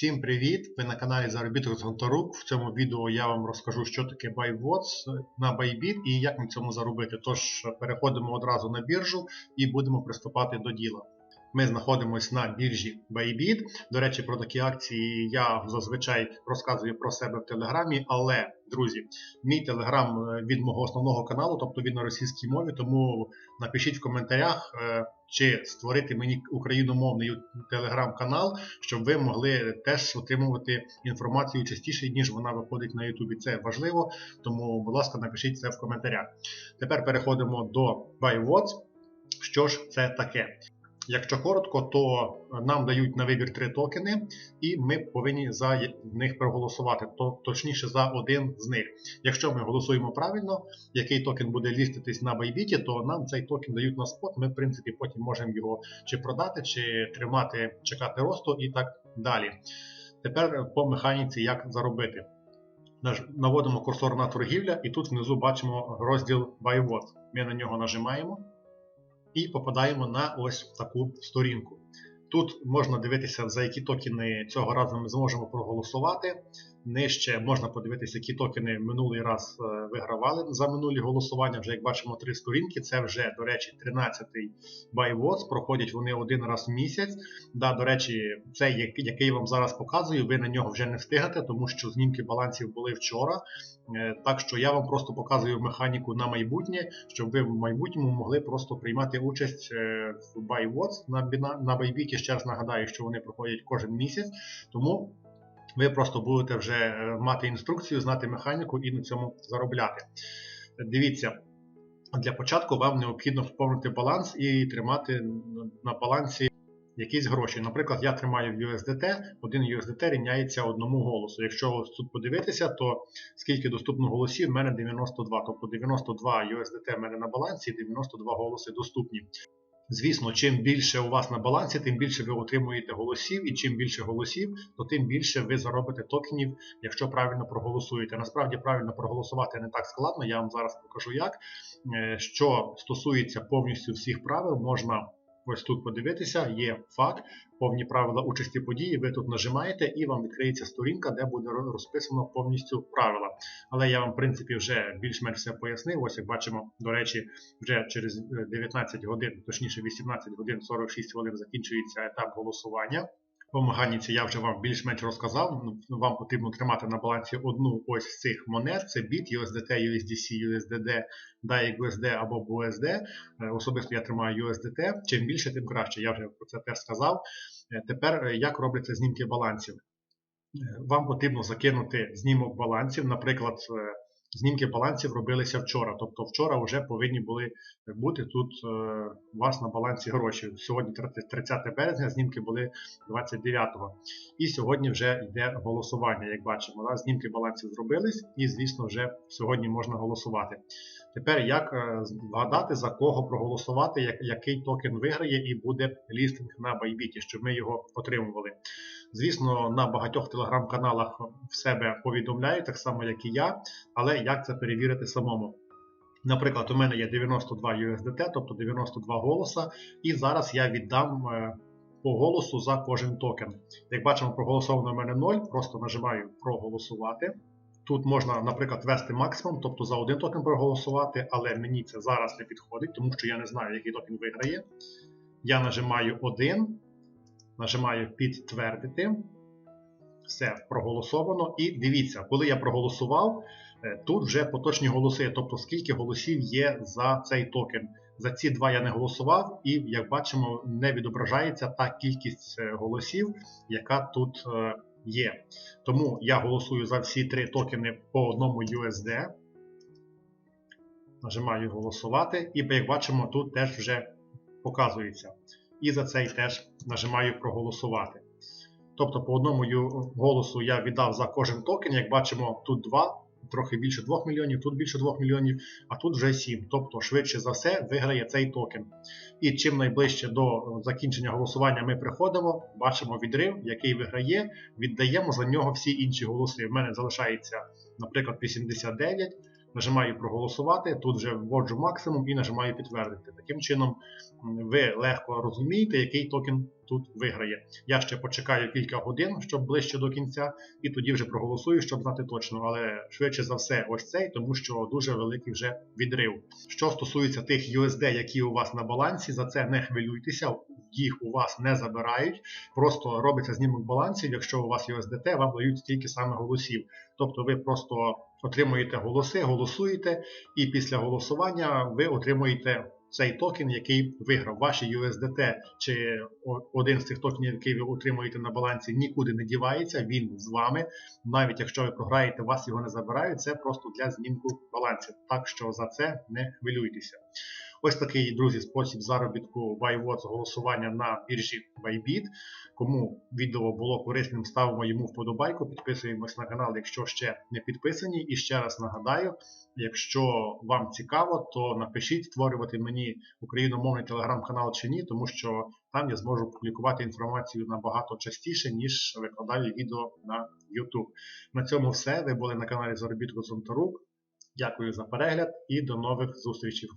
Всім привіт! Ви на каналі Заробіток з Гонтарук. В цьому відео я вам розкажу, що таке BuyWatts на Bybit і як на цьому заробити. Тож переходимо одразу на біржу і будемо приступати до діла. Ми знаходимося на біржі Bybit. До речі, про такі акції я зазвичай розказую про себе в Телеграмі, але, друзі, мій телеграм е, від мого основного каналу, тобто він на російській мові, тому напишіть в коментарях, е, чи створити мені україномовний телеграм-канал, щоб ви могли теж отримувати інформацію частіше, ніж вона виходить на Ютубі. Це важливо, тому, будь ласка, напишіть це в коментарях. Тепер переходимо до BuyWatts. Що ж це таке? Якщо коротко, то нам дають на вибір три токени, і ми повинні за них проголосувати, то точніше за один з них. Якщо ми голосуємо правильно, який токен буде ліститись на Bybit, то нам цей токен дають на спот. Ми, в принципі, потім можемо його чи продати, чи тримати, чекати росту і так далі. Тепер по механіці, як заробити. Наводимо курсор на торгівля, і тут внизу бачимо розділ Buy. Ми на нього нажимаємо і попадаємо на ось таку сторінку. Тут можна дивитися, за які токени цього разу ми зможемо проголосувати. Нижче можна подивитися, які токени минулий раз е, вигравали за минулі голосування. Вже як бачимо, три сторінки. Це вже, до речі, 13-й BuyWatts. Проходять вони один раз в місяць. Да, До речі, цей, який я вам зараз показую, ви на нього вже не встигнете, тому що знімки балансів були вчора. Е, так що я вам просто показую механіку на майбутнє, щоб ви в майбутньому могли просто приймати участь е, в BuyWatts на Bybit. Ще раз нагадаю, що вони проходять кожен місяць. Тому ви просто будете вже е, мати інструкцію, знати механіку і на цьому заробляти. Дивіться, для початку вам необхідно вповнити баланс і тримати на балансі якісь гроші. Наприклад, я тримаю в USDT, один USDT рівняється одному голосу. Якщо тут подивитися, то скільки доступно голосів, в мене 92. Тобто 92 USDT в мене на балансі, 92 голоси доступні. Звісно, чим більше у вас на балансі, тим більше ви отримуєте голосів, і чим більше голосів, то тим більше ви заробите токенів, якщо правильно проголосуєте. Насправді правильно проголосувати не так складно, я вам зараз покажу як. Е, що стосується повністю всіх правил, можна Ось тут подивитися, є факт, повні правила участі події. Ви тут нажимаєте і вам відкриється сторінка, де буде розписано повністю правила. Але я вам, в принципі, вже більш-менш все пояснив. Ось як бачимо, до речі, вже через 19 годин, точніше 18 годин 46 хвилин закінчується етап голосування. По механіці я вже вам більш-менш розказав. Ну, вам потрібно тримати на балансі одну ось з цих монет: це BIT, USDT, USDC, USDD, DAI, USD або BUSD. Е, особисто я тримаю USDT. Чим більше, тим краще. Я вже про це теж сказав. Е, тепер е, як робляться знімки балансів? Вам потрібно закинути знімок балансів, наприклад. Знімки балансів робилися вчора. Тобто вчора вже повинні були бути тут е, у вас на балансі гроші. Сьогодні 30 березня, знімки були 29-го. І сьогодні вже йде голосування, як бачимо. Да? Знімки балансів зробились, і, звісно, вже сьогодні можна голосувати. Тепер як е, згадати, за кого проголосувати, який токен виграє і буде лістинг на Bybit, щоб ми його отримували. Звісно, на багатьох телеграм-каналах в себе повідомляють, так само, як і я, але як це перевірити самому? Наприклад, у мене є 92 USDT, тобто 92 голоса, і зараз я віддам е, по голосу за кожен токен. Як бачимо, проголосовано у мене 0, просто нажимаю проголосувати. Тут можна, наприклад, ввести максимум, тобто за один токен проголосувати, але мені це зараз не підходить, тому що я не знаю, який токен виграє. Я нажимаю 1, нажимаю підтвердити. Все, проголосовано. І дивіться, коли я проголосував, е, тут вже поточні голоси, тобто скільки голосів є за цей токен. За ці два я не голосував, і, як бачимо, не відображається та кількість е, голосів, яка тут е, є. Тому я голосую за всі три токени по одному USD. Нажимаю голосувати, і як бачимо, тут теж вже показується. І за цей теж нажимаю проголосувати. Тобто, по одному голосу я віддав за кожен токен. Як бачимо, тут 2, трохи більше 2 мільйонів, тут більше 2 мільйонів, а тут вже 7. Тобто, швидше за все, виграє цей токен. І чим найближче до закінчення голосування ми приходимо, бачимо відрив, який виграє, віддаємо за нього всі інші голоси. В мене залишається, наприклад, 89. Нажимаю проголосувати, тут вже вводжу максимум і нажимаю підтвердити. Таким чином ви легко розумієте, який токен тут виграє. Я ще почекаю кілька годин, щоб ближче до кінця, і тоді вже проголосую, щоб знати точно. Але швидше за все, ось цей, тому що дуже великий вже відрив. Що стосується тих USD, які у вас на балансі, за це не хвилюйтеся, їх у вас не забирають. Просто робиться знімок балансів. Якщо у вас USDT, вам дають стільки саме голосів. Тобто ви просто отримуєте голоси, голосуєте, і після голосування ви отримуєте цей токен, який виграв. Ваші USDT чи один з цих токенів, який ви отримуєте на балансі, нікуди не дівається, він з вами. Навіть якщо ви програєте, вас його не забирають, це просто для знімку балансів. Так що за це не хвилюйтеся. Ось такий, друзі, спосіб заробітку BuyWatch голосування на біржі Bybit. Кому відео було корисним, ставимо йому вподобайку, підписуємось на канал, якщо ще не підписані. І ще раз нагадаю, якщо вам цікаво, то напишіть створювати мені україномовний телеграм-канал чи ні, тому що там я зможу публікувати інформацію набагато частіше, ніж викладаю відео на YouTube. На цьому все. Ви були на каналі Заробітку Зонтарук. Дякую за перегляд і до нових зустрічей.